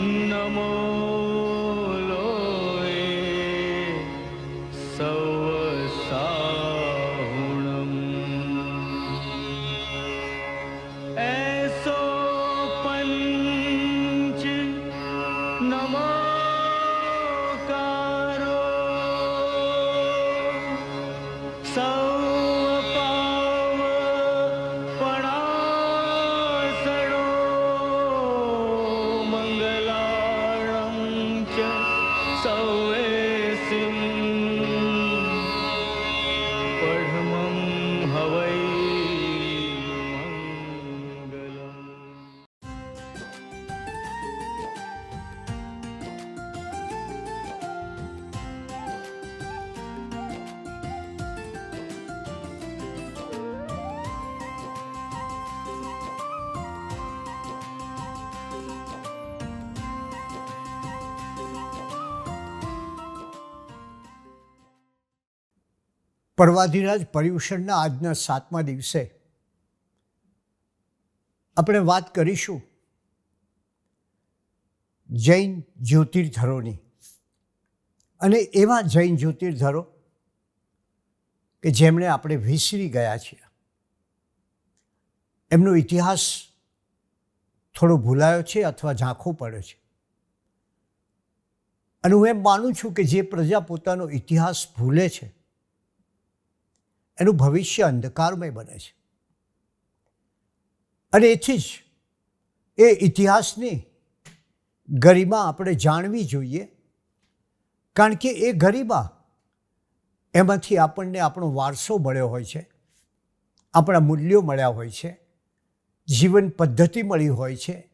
namo પર્વાધિરાજ પર્યુષણના આજના સાતમા દિવસે આપણે વાત કરીશું જૈન જ્યોતિર્ધરોની. અને એવા જૈન જ્યોતિર્ધરો કે જેમણે આપણે વિસરી ગયા છીએ. એમનો ઇતિહાસ થોડો ભૂલાયો છે અથવા ઝાંખો પડ્યો છે. અને હું એમ માનું છું કે જે પ્રજા પોતાનો ઇતિહાસ ભૂલે છે એનું ભવિષ્ય અંધકારમય બને છે. અને એથી જ એ ઇતિહાસની ગરિમા આપણે જાણવી જોઈએ, કારણ કે એ ગરિમા એમાંથી આપણને આપણો વારસો મળ્યો હોય છે, આપણા મૂલ્યો મળ્યા હોય છે, જીવન પદ્ધતિ મળી હોય છે,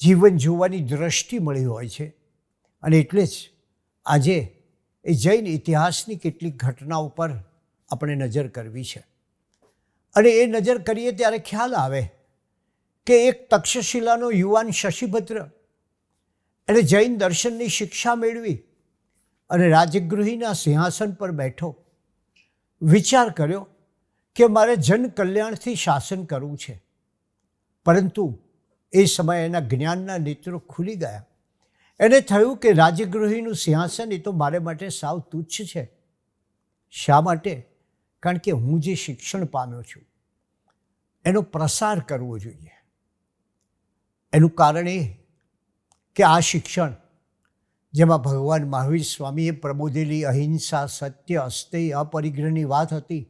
જીવન જોવાની દ્રષ્ટિ મળી હોય છે. અને એટલે જ આજે એ જૈન ઇતિહાસની કેટલીક ઘટનાઓ પર આપણે નજર કરવી છે. અને એ નજર કરીએ ત્યારે ખ્યાલ આવે કે એક તક્ષશિલાનો યુવાન શશિભદ્ર એણે જૈન દર્શનની શિક્ષા મેળવી અને રાજગૃહીના સિંહાસન પર બેઠો. વિચાર કર્યો કે મારે જન કલ્યાણથી શાસન કરવું છે. પરંતુ એ સમયે એના જ્ઞાનના નેત્રો ખુલી ગયા. એને થયું કે રાજગૃહીનું સિંહાસન એ તો મારે માટે સાવ તુચ્છ છે. શા માટે? કારણ કે હું જે શિક્ષણ પામ્યો છું, એનો પ્રસાર કરવો જોઈએ. એનું કારણ એ કે આ શિક્ષણ, જેમાં ભગવાન મહાવીર સ્વામીએ પ્રબોધેલી અહિંસા, સત્ય, અસ્તેય, અપરિગ્રહની વાત હતી,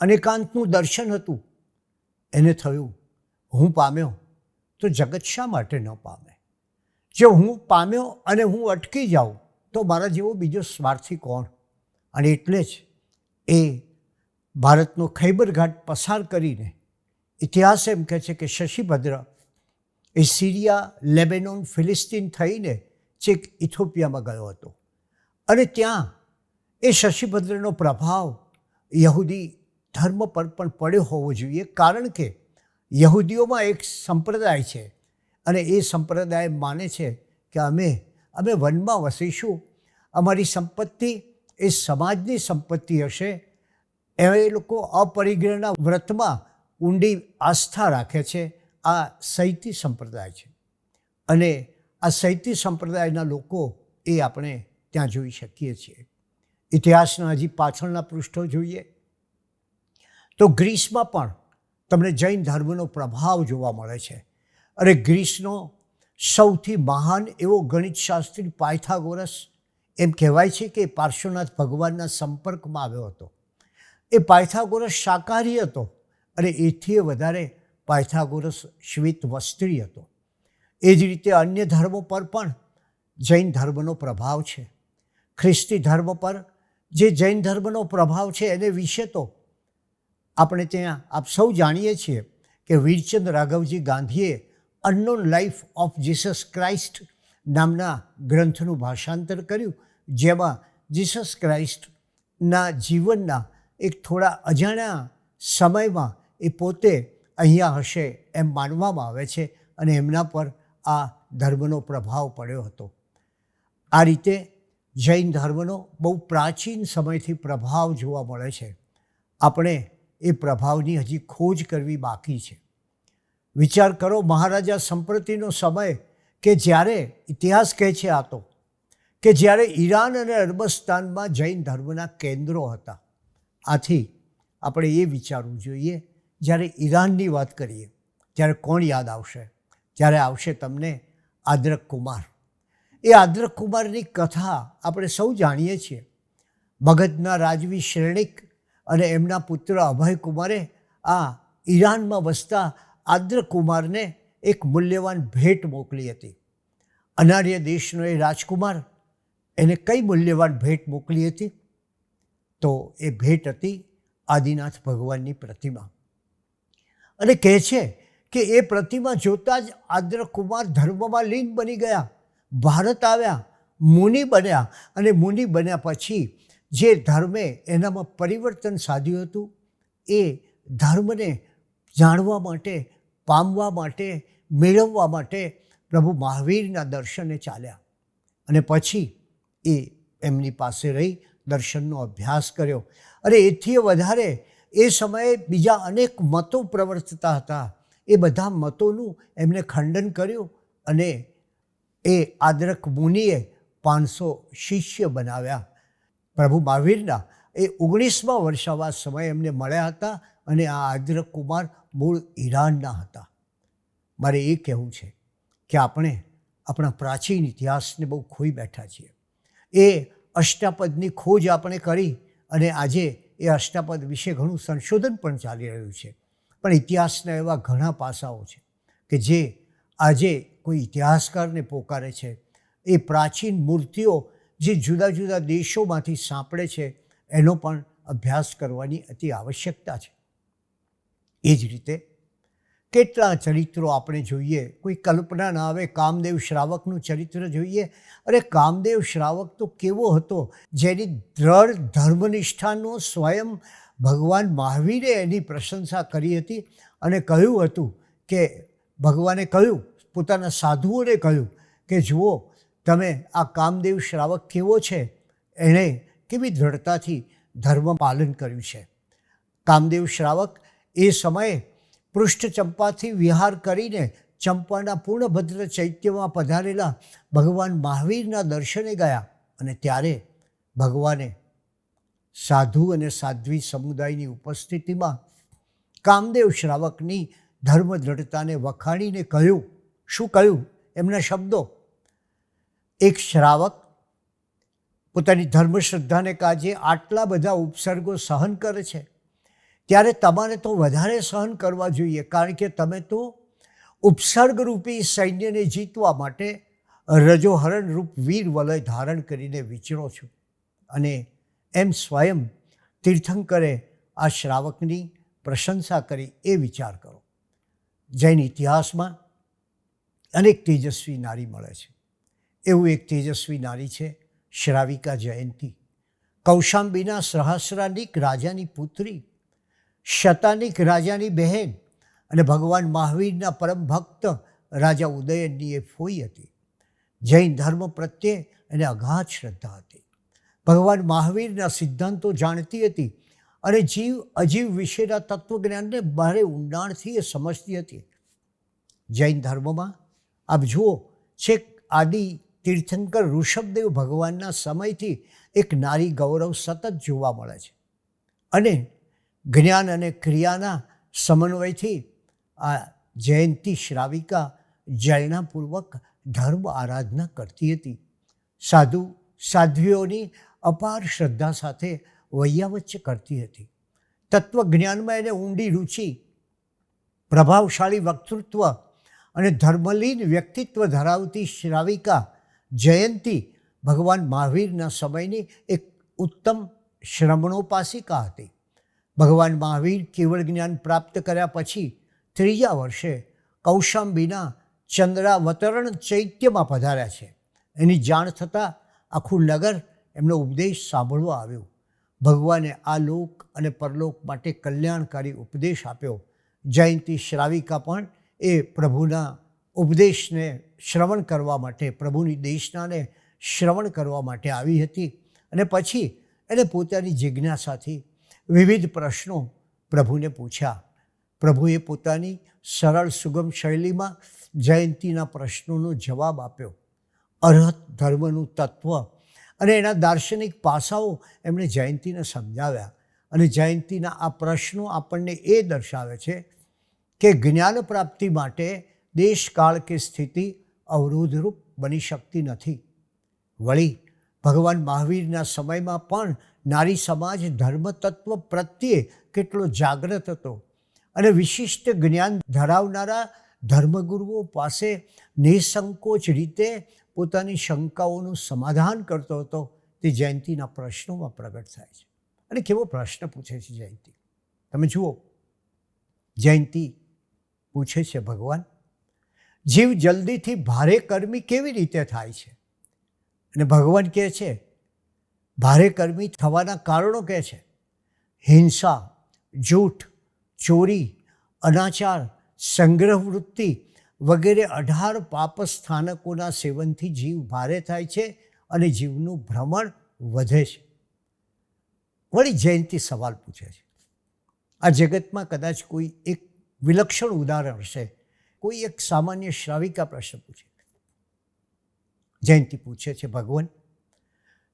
અનેકાંતનું દર્શન હતું, એને થયું, હું પામ્યો તો જગત શા માટે ન પામે? જો હું પામ્યો અને હું અટકી જાઉં તો મારા જેવો બીજો સ્વાર્થી કોણ? અને એટલે જ એ ભારતનો ખૈબર ઘાટ પસાર કરીને ઇતિહાસ એમ કહે છે કે શશિભદ્ર એ સિરિયા, લેબેનોન, ફિલિસ્તીન થઈને ચેક ઇથોપિયામાં ગયો હતો. અને ત્યાં એ શશિભદ્રનો પ્રભાવ યહૂદી ધર્મ પર પણ પડ્યો હોવો જોઈએ, કારણ કે યહૂદીઓમાં એક સંપ્રદાય છે અને એ સંપ્રદાય માને છે કે અમે અમે વનમાં વસીશું, અમારી સંપત્તિ એ સમાજની સંપત્તિ હશે એ લોકો અપરિગ્રહના વ્રતમાં ઊંડી આસ્થા રાખે છે. આ સૈતી સંપ્રદાય છે. અને આ સૈતી સંપ્રદાયના લોકો એ આપણે ત્યાં જોઈ શકીએ છીએ. ઇતિહાસના હજી પાછળના પૃષ્ઠો જોઈએ. તો ગ્રીસમાં પણ તમને જૈન ધર્મનો પ્રભાવ જોવા મળે છે. અને ગ્રીસનો સૌથી મહાન એવો ગણિતશાસ્ત્રી પાયથાગોરસ એમ કહેવાય છે કે પાર્શ્વનાથ ભગવાનના સંપર્કમાં આવ્યો હતો. એ પાયથાગોરસ શાકાહારી હતો અને એથી વધારે પાયથાગોરસ શ્વેત વસ્ત્રી હતો. એ જ રીતે અન્ય ધર્મો પર પણ જૈન ધર્મનો પ્રભાવ છે. ખ્રિસ્તી ધર્મ પર જે જૈન ધર્મનો પ્રભાવ છે એને વિશે તો આપણે ત્યાં આપ સૌ જાણીએ છીએ કે વીરચંદ રાઘવજી ગાંધીએ unknown life of Jesus Christ નામના ગ્રંથનું ભાષાંતર કર્યું, જેમાં જીસસ ક્રાઇસ્ટના જીવનના એક થોડા અજાણ્યા સમયમાં એ પોતે અહીંયા હશે એમ માનવામાં આવે છે અને એમના પર આ ધર્મનો પ્રભાવ પડ્યો હતો. આ રીતે જૈન ધર્મનો બહુ પ્રાચીન સમયથી પ્રભાવ જોવા મળે છે. આપણે એ પ્રભાવની હજી ખોજ કરવી બાકી છે. વિચાર કરો મહારાજા સંપ્રતિનો સમય કે જ્યારે ઇતિહાસ કહે છે આ તો, કે જ્યારે ઈરાન અને અરબસ્તાનમાં જૈન ધર્મના કેન્દ્રો હતા. આથી આપણે એ વિચારવું જોઈએ, જ્યારે ઈરાનની વાત કરીએ ત્યારે કોણ યાદ આવશે? ત્યારે આવશે તમને આદ્રક કુમાર એ આદ્રક કુમારની કથા આપણે સૌ જાણીએ છીએ. મગધના રાજવી શ્રેણિક અને એમના પુત્ર અભય કુમારે આ ઈરાનમાં વસતા આદ્રક કુમારને એક મૂલ્યવાન ભેટ મોકલી હતી. અનાર્ય દેશનો એ રાજકુમાર, એને કઈ મૂલ્યવાન ભેટ મોકલી હતી? તો એ ભેટ હતી આદિનાથ ભગવાનની પ્રતિમા. અને કહે છે કે એ પ્રતિમા જોતાં જ આદ્ર કુમાર ધર્મમાં લીન બની ગયા. ભારત આવ્યા, મુનિ બન્યા અને મુનિ બન્યા પછી જે ધર્મે એનામાં પરિવર્તન સાધ્યું હતું, એ ધર્મને જાણવા માટે, પામવા માટે, મેળવવા માટે પ્રભુ મહાવીરના દર્શને ચાલ્યા. અને પછી એ એમની પાસે રહી દર્શનનો અભ્યાસ કર્યો. અને એથી વધારે એ સમયે બીજા અનેક મતો પ્રવર્તતા હતા. એ બધા મતોનું એમણે ખંડન કર્યું અને એ આદરક મુનિએ પાંચસો શિષ્ય બનાવ્યા. પ્રભુ મહાવીરના એ ઓગણીસમા વર્ષાવા સમયે એમને મળ્યા હતા અને આ આદરક કુમાર મૂળ ઈરાનના હતા. મારે એ કહેવું છે કે આપણે આપણા પ્રાચીન ઇતિહાસને બહુ ખોઈ બેઠા છીએ. એ અષ્ટાપદની ખોજ આપણે કરી અને આજે એ અષ્ટાપદ વિશે ઘણું સંશોધન પણ ચાલી રહ્યું છે. પણ ઇતિહાસના એવા ઘણા પાસાઓ છે કે જે આજે કોઈ ઇતિહાસકારને પોકારે છે. એ પ્રાચીન મૂર્તિઓ જે જુદા જુદા દેશોમાંથી સાંપડે છે, એનો પણ અભ્યાસ કરવાની અતિ આવશ્યકતા છે. એ જ રીતે કેટલા ચરિત્રો આપણે જોઈએ? કોઈ કલ્પના ના આવે કામદેવ શ્રાવકનું ચરિત્ર જોઈએ? અરે કામદેવ શ્રાવક તો કેવો હતો? જેની દ્રઢ ધર્મનિષ્ઠાનો સ્વયં ભગવાન મહાવીરે એની પ્રશંસા કરી હતી અને કહ્યું હતું કે, ભગવાને કહ્યું, પોતાના સાધુઓને કહ્યું કે, જુઓ, તમે આ કામદેવ શ્રાવક કેવો છે? એણે કેવી દ્રઢતાથી ધર્મ પાલન કર્યું છે? કામદેવ શ્રાવક એ સમયે પૃષ્ઠ ચંપાથી વિહાર કરીને ચંપાના પૂર્ણભદ્ર ચૈત્યમાં પધારેલા ભગવાન મહાવીરના દર્શને ગયા અને ત્યારે ભગવાને સાધુ અને સાધ્વી સમુદાયની ઉપસ્થિતિમાં કામદેવ શ્રાવકની ધર્મ દ્રઢતાને વખાણીને કહ્યું, શું કહ્યું? એમના શબ્દો. એક શ્રાવક પોતાની ધર્મશ્રદ્ધાને કાજે આટલા બધા ઉપસર્ગો સહન કરે છે. ત્યારે તમારે તો વધારે સહન કરવા જોઈએ, કારણ કે તમે તો ઉપસર્ગરૂપી સૈન્યને જીતવા માટે રજોહરણરૂપ વીર વલય ધારણ કરીને વિચરો છો. અને એમ સ્વયં તીર્થંકરે આ શ્રાવકની પ્રશંસા કરી એ વિચાર કરો. જૈન ઇતિહાસમાં અનેક તેજસ્વી નારી મળે છે. એવું એક તેજસ્વી નારી છે શ્રાવિકા જયંતી. કૌશાંબીના સહસ્રાનિક રાજાની પુત્રી શતાનિક રાજાની બહેન અને ભગવાન મહાવીરના પરમ ભક્ત રાજા ઉદયનની એ ફોઈ હતી. જૈન ધર્મ પ્રત્યે એને અગાધ શ્રદ્ધા હતી. ભગવાન મહાવીરના સિદ્ધાંતો જાણતી હતી અને જીવ અજીવ વિશેના તત્વજ્ઞાનને ભારે ઊંડાણથી એ સમજતી હતી. જૈન ધર્મમાં આપ જુઓ, છેક આદિ તીર્થંકર ઋષભદેવ ભગવાનના સમયથી એક નારી ગૌરવ સતત જોવા મળે છે. અને જ્ઞાન અને ક્રિયાના સમન્વયથી આ જયંતી શ્રાવિકા જૈનાપૂર્વક ધર્મ આરાધના કરતી હતી. સાધુ સાધ્વીઓની અપાર શ્રદ્ધા સાથે વૈયાવચ્ચ કરતી હતી. તત્વજ્ઞાનમાં એને ઊંડી રુચિ, પ્રભાવશાળી વક્તૃત્વ અને ધર્મલીન વ્યક્તિત્વ ધરાવતી શ્રાવિકા જયંતી ભગવાન મહાવીરના સમયની એક ઉત્તમ શ્રમણોપાસિકા હતી. ભગવાન મહાવીર કેવળ જ્ઞાન પ્રાપ્ત કર્યા પછી ત્રીજા વર્ષે કૌશાંબીના ચંદ્રાવતરણ ચૈત્યમાં પધાર્યા છે. એની જાણ થતાં આખું નગર એમનો ઉપદેશ સાંભળવા આવ્યો. ભગવાને આ લોક અને પરલોક માટે કલ્યાણકારી ઉપદેશ આપ્યો. જયંતી શ્રાવિકા પણ એ પ્રભુના ઉપદેશને શ્રવણ કરવા માટે, પ્રભુની દેશનાને શ્રવણ કરવા માટે આવી હતી અને પછી એને પોતાની જિજ્ઞાસાથી વિવિધ પ્રશ્નો પ્રભુને પૂછ્યા. પ્રભુએ પોતાની સરળ સુગમ શૈલીમાં જયંતીના પ્રશ્નોનો જવાબ આપ્યો. અર્હત ધર્મનું તત્વ અને એના દાર્શનિક પાસાઓ એમણે જયંતીને સમજાવ્યા અને જયંતીના આ પ્રશ્નો આપણને એ દર્શાવે છે કે જ્ઞાન પ્રાપ્તિ માટે દેશકાળ કે સ્થિતિ અવરોધરૂપ બની શકતી નથી. વળી ભગવાન મહાવીરના સમયમાં પણ નારી સમાજ ધર્મ પ્રત્યે કેટલો જાગ્રત હતો. અને વિશિષ્ટ જ્ઞાન ધરાવનારા ધર્મગુરુઓ પાસે નિસંકોચ રીતે પોતાની શંકાઓનું સમાધાન કરતો હતો. તે જયંતીના પ્રશ્નોમાં પ્રગટ થાય છે. અને કેવો પ્રશ્ન પૂછે છે જયંતી? તમે જુઓ, જયંતી પૂછે છે ભગવાન, જીવ જલ્દીથી ભારે કર્મી કેવી રીતે થાય છે? અને ભગવાન કહે છે, ભારે કર્મી થવાના કારણો કહે છે. હિંસા, જૂઠ, ચોરી, અનાચાર સંગ્રહ વૃત્તિ વગેરે અઢાર પાપ સ્થાનકોના સેવનથી જીવ ભારે થાય છે અને જીવનું ભ્રમણ વધે છે. વળી જયંતી સવાલ પૂછે છે. આ જગતમાં કદાચ કોઈ એક વિલક્ષણ ઉદાહરણ હશે. કોઈ એક સામાન્ય શ્રાવિકા પ્રશ્ન પૂછે. જયંતી પૂછે છે ભગવાન,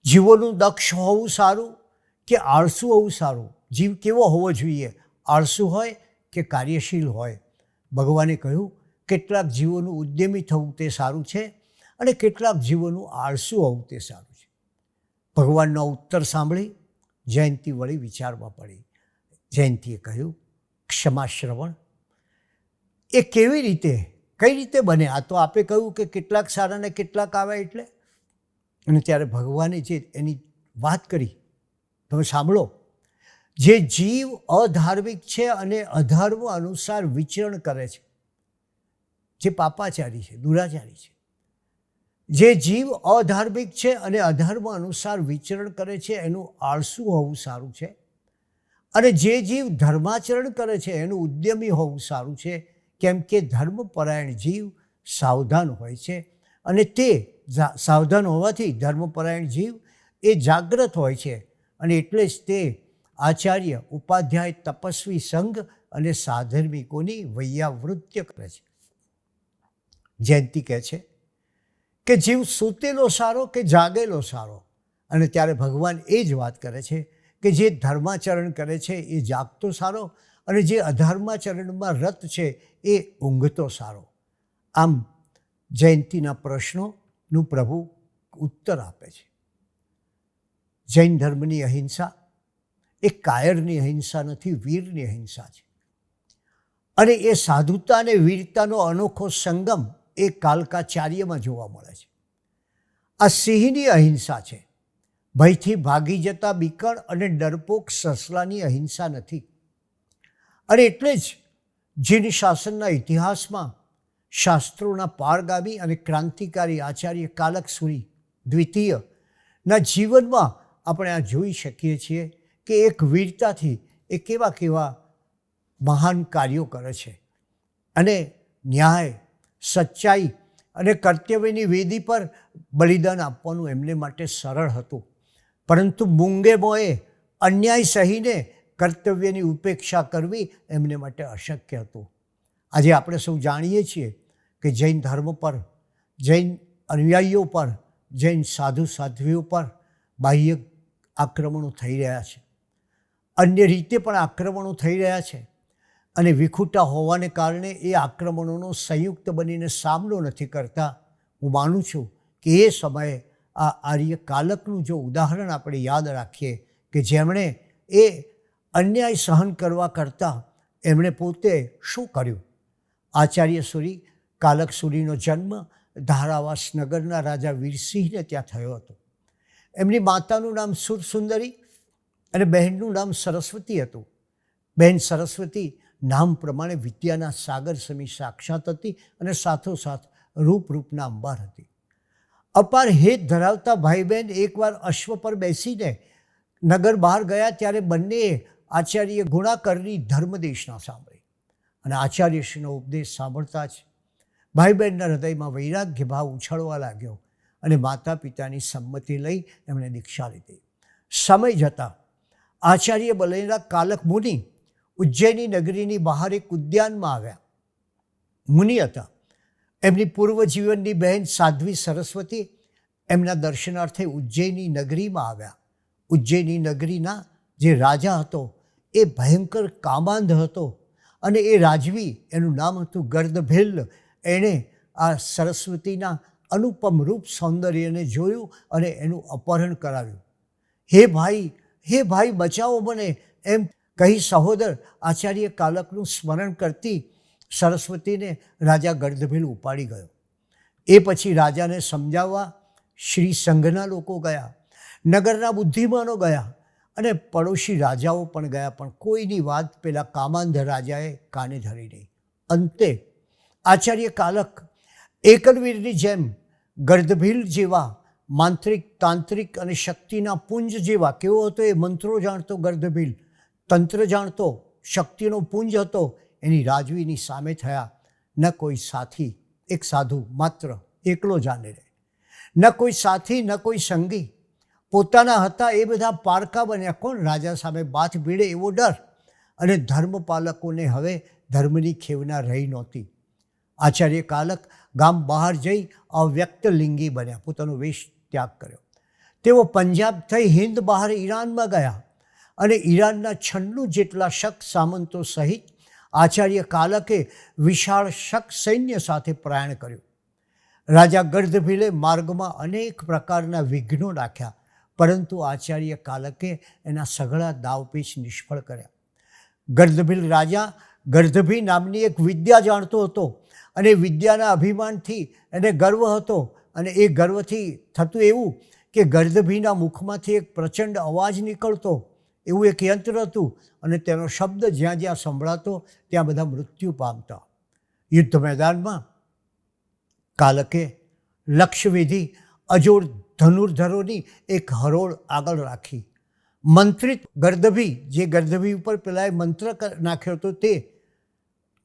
જીવોનું દક્ષ હોવું સારું કે આળસુ હોવું સારું? જીવ કેવો હોવો જોઈએ? આળસુ હોય કે કાર્યશીલ હોય? ભગવાને કહ્યું, કેટલાક જીવોનું ઉદ્યમી થવું તે સારું છે અને કેટલાક જીવોનું આળસુ હોવું તે સારું છે. ભગવાનનો ઉત્તર સાંભળી, જયંતી વળી વિચારવા પડી. જયંતીએ કહ્યું, ક્ષમાશ્રવણ, એ કેવી રીતે કઈ રીતે બને? આ તો આપે કહ્યું કે કેટલાક સારા ને કેટલાક આવે એટલે? અને ત્યારે ભગવાને જે એની વાત કરી, તમે સાંભળો. જે જીવ અધાર્મિક છે અને અધર્મ અનુસાર વિચરણ કરે છે. જે પાપાચારી છે, દુરાચારી છે. જે જીવ અધાર્મિક છે અને અધર્મ અનુસાર વિચરણ કરે છે, એનું આળસુ હોવું સારું છે. અને જે જીવ ધર્માચરણ કરે છે, એનું ઉદ્યમી હોવું સારું છે. કેમ કે ધર્મપરાયણ જીવ સાવધાન હોય છે અને તે સાવધાન હોવાથી ધર્મપરાયણ જીવ એ જાગ્રત હોય છે અને એટલે જ તે આચાર્ય ઉપાધ્યાય તપસ્વી સંઘ અને સાધર્મિકોની વૈયાવૃત્ય કરે છે. જયંતી કહે છે કે જીવ સૂતેલો સારો કે જાગેલો સારો? અને ત્યારે ભગવાન એ જ વાત કરે છે કે જે ધર્માચરણ કરે છે એ જાગતો સારો અને જે અધર્માચરણમાં રત છે, એ ઊંઘતો સારો. આમ જયંતીના પ્રશ્નોનું પ્રભુ ઉત્તર આપે છે. જૈન ધર્મની અહિંસા એ કાયરની અહિંસા નથી, વીરની અહિંસા છે. અને એ સાધુતા અને વીરતાનો અનોખો સંગમ એ કાલકાચાર્યમાં જોવા મળે છે. આ સિંહની અહિંસા છે. ભયથી ભાગી જતા બીકણ અને ડરપોક સસલાની અહિંસા નથી. અને એટલે જ જીન શાસનના ઇતિહાસમાં શાસ્ત્રોના પારગામી અને ક્રાંતિકારી આચાર્ય કાલકસુરી દ્વિતીયના જીવનમાં આપણે આ જોઈ શકીએ છીએ કે એક વીરતાથી એ કેવા કેવા મહાન કાર્યો કરે છે. અને ન્યાય, સચ્ચાઈ અને કર્તવ્યની વેદી પર બલિદાન આપવાનું એમને માટે સરળ હતું. પરંતુ મુંગેમોએ અન્યાય સહીને કર્તવ્યની ઉપેક્ષા કરવી એમને માટે અશક્ય હતું. આજે આપણે સૌ જાણીએ છીએ કે જૈન ધર્મ પર, જૈન અનુયાયીઓ પર, જૈન સાધુ સાધ્વીઓ પર બાહ્ય આક્રમણો થઈ રહ્યા છે. અન્ય રીતે પણ આક્રમણો થઈ રહ્યા છે અને વિખૂટા હોવાને કારણે એ આક્રમણોનો સંયુક્ત બનીને સામનો નથી કરતા. હું માનું છું કે એ સમયે આ આર્ય કાલકનું જો ઉદાહરણ આપણે યાદ રાખીએ કે જેમણે એ અન્યાય સહન કરવા કરતાં એમણે પોતે શું કર્યું? આચાર્ય સુરી, કાલક સુરીનો જન્મ ધારાવાસ નગરના રાજા વીરસિંહને ત્યાં થયો હતો. એમની માતાનું નામ સુરસુંદરી અને બહેનનું નામ સરસ્વતી હતું. બહેન સરસ્વતી નામ પ્રમાણે વિદ્યાના સાગર સમી સાક્ષાત હતી અને સાથોસાથ રૂપરૂપના અંબાર હતી. અપાર હેત ધરાવતા ભાઈ બહેન એકવાર અશ્વ પર બેસીને નગર બહાર ગયા ત્યારે બંનેએ આચાર્ય ગુણાકરની ધર્મદેશના સાંભળી. અને આચાર્યશ્રીનો ઉપદેશ સાંભળતા જ ભાઈ બહેનના હૃદયમાં વૈરાગ્ય ભાવ ઉછળવા લાગ્યો અને માતા પિતાની સંમતિ લઈ એમણે દીક્ષા લીધી. સમય જતાં આચાર્ય બલેરા કાલક મુનિ ઉજ્જૈની નગરીની બહાર એક ઉદ્યાનમાં આવ્યા. મુનિ હતા. એમની પૂર્વ જીવનની બહેન સાધ્વી સરસ્વતી એમના દર્શનાર્થે ઉજ્જૈની નગરીમાં આવ્યા. ઉજ્જૈની નગરીના જે રાજા હતો એ ભયંકર કામાંધ હતો અને એ રાજવી એનું નામ હતું ગર્દભિલ્લ એણે આ સરસ્વતીના અનુપમ રૂપ સૌંદર્યને જોયું અને એનું અપહરણ કરાવ્યું. હે ભાઈ હે ભાઈ, બચાવો મને, એમ કહી સહોદર આચાર્ય કાલકનું સ્મરણ કરતી સરસ્વતીને રાજા ગર્દભીલ ઉપાડી ગયો. એ પછી રાજાને સમજાવવા શ્રી સંઘના લોકો ગયા, નગરના બુદ્ધિમાનો ગયા અને પડોશી રાજાઓ પણ ગયા, પણ કોઈની વાત પેલા કામાંધ રાજાએ કાને ધરી નહીં. અંતે આચાર્ય કાલક એકલવીરની જેમ ગર્દભીલ જેવા માંત્રિક, તાંત્રિક અને શક્તિના પુંજ જેવા, કેવો હતો એ મંત્રો જાણતો ગર્દભીલ તંત્ર જાણતો, શક્તિનો પુંજ હતો, એની રાજવીની સામે થયા. ન કોઈ સાથી, એક સાધુ માત્ર એકલો જાણે રહે. ન કોઈ સાથી, ન કોઈ સંગી પોતાના હતા એ બધા પારકા બન્યા. કોણ? રાજા સામે બાથ ભીડે એવો ડર. અને ધર્મપાલકોને હવે ધર્મની ખેવના રહી નહોતી. આચાર્ય કાલક ગામ બહાર જઈ અવ્યક્ત લિંગી બન્યા. પોતાનો વેશ ત્યાગ કર્યો. તેઓ પંજાબ થઈ હિન્દ બહાર ઈરાનમાં ગયા અને ઈરાનના છન્નું જેટલા શક સામંતો સહિત આચાર્ય કાલકે વિશાળ શક સૈન્ય સાથે પ્રયાણ કર્યું. રાજા ગર્ધભીલે માર્ગમાં અનેક પ્રકારના વિઘ્નો નાખ્યા. પરંતુ આચાર્ય કાલકે એના સઘળા દાવપેચ નિષ્ફળ કર્યા. ગર્દભીલ રાજા ગર્દભી નામની એક વિદ્યા જાણતો હતો અને વિદ્યાના અભિમાનથી એને ગર્વ હતો અને એ ગર્વથી થતું એવું કે ગર્દભીના મુખમાંથી એક પ્રચંડ અવાજ નીકળતો. એવું એક યંત્ર હતું અને તેનો શબ્દ જ્યાં જ્યાં સંભળાતો ત્યાં બધા મૃત્યુ પામતા. યુદ્ધ મેદાનમાં કાલકે લક્ષ્યવિધિ અજોડ ધનુર્ધરોની એક હરોળ આગળ રાખી. મંત્રિત ગર્દભી, જે ગર્દભી ઉપર પેલાએ મંત્ર નાખ્યો હતો તે,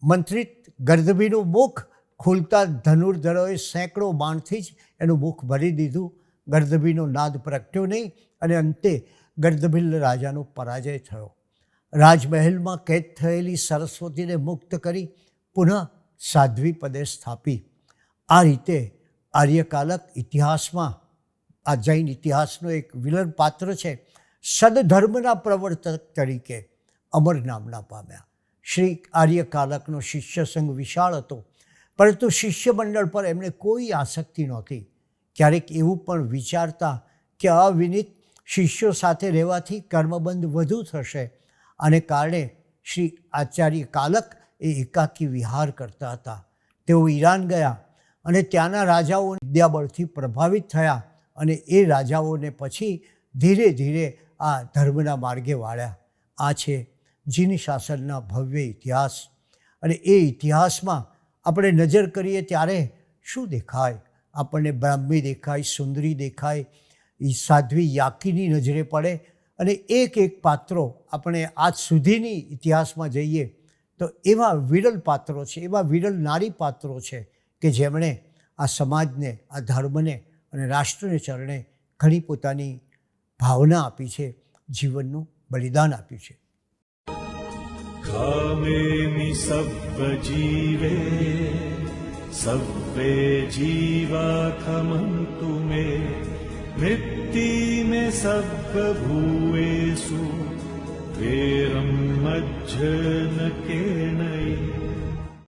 મંત્રિત ગર્દભીનું મુખ ખુલતા ધનુર્ધરોએ સેંકડો બાણથી જ એનું મુખ ભરી દીધું. ગર્દભીનો નાદ પ્રગટ્યો નહીં અને અંતે ગર્દભીલ રાજાનો પરાજય થયો. રાજમહેલમાં કેદ થયેલી સરસ્વતીને મુક્ત કરી પુનઃ સાધ્વી પદે સ્થાપી. આ રીતે આર્યકાલક ઇતિહાસમાં આ જૈન ઇતિહાસનો એક વિલન પાત્ર છે. સદધર્મના પ્રવર્તક તરીકે અમર નામના પામ્યા. શ્રી આર્યકાલકનો શિષ્ય સંઘ વિશાળ હતો, પરંતુ શિષ્ય મંડળ પર એમણે કોઈ આસક્તિ નહોતી. ક્યારેક એવું પણ વિચારતા કે અવિનિત શિષ્યો સાથે રહેવાથી કર્મબંધ વધુ થશે અને કારણે શ્રી આચાર્ય કાલક એ એકાકી વિહાર કરતા હતા. તેઓ ઈરાન ગયા અને ત્યાંના રાજાઓ વિદ્યાબળથી પ્રભાવિત થયા. અને એ રાજાઓને પછી ધીરે ધીરે આ ધર્મના માર્ગે વાળ્યા. આ છે જીન શાસનના ભવ્ય ઇતિહાસ. અને એ ઇતિહાસમાં આપણે નજર કરીએ ત્યારે શું દેખાય? આપણને બ્રાહ્મી દેખાય, સુંદરી દેખાય એ સાધ્વી યાકીની નજરે પડે. અને એક એક પાત્રો આપણે આજ સુધીની ઇતિહાસમાં જઈએ તો એવા વિરલ પાત્રો છે, એવા વિરલ નારી પાત્રો છે કે જેમણે આ સમાજને, આ ધર્મને અને રાષ્ટ્રને ચરણે ઘણી પોતાની ભાવના આપી છે, જીવનનું બલિદાન આપ્યું છે. જીવે સવે જીવા ખમંતુ મે, વૃત્તિ મે સર્વ ભૂવેસુ વેરમ મજ્જન કેણય